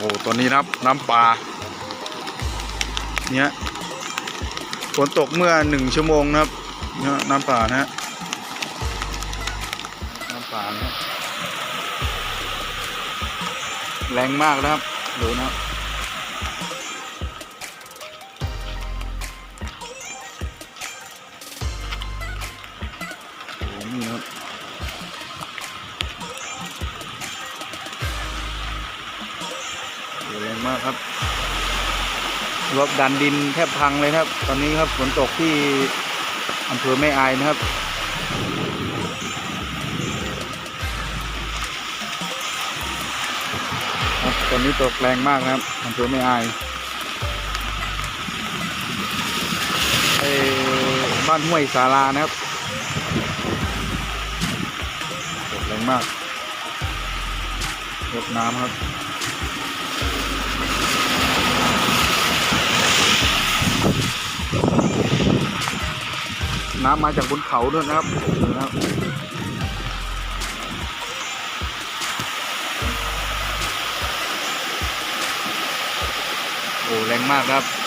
โอ้ตัวนี้นะครับน้ำปลาเนี่ยฝนตกเมื่อหนึ่งชั่วโมงนะครับเนี่ยน้ำปลานะฮะน้ำปลานะแรงมากนะครับดูนะครับ แรงมากครับรถดันดินแทบพังเลยครับ ตอนนี้ครับฝนตกที่อำเภอแม่อายนะครับครับตอนนี้ตกแรงมากนะครับอำเภอแม่อายบ้านห้วยสารานะครับตกแรงมากรดน้ำครับ น้ำมาจากบนเขาด้วยนะครับนะครับโอ้แรงมากครับ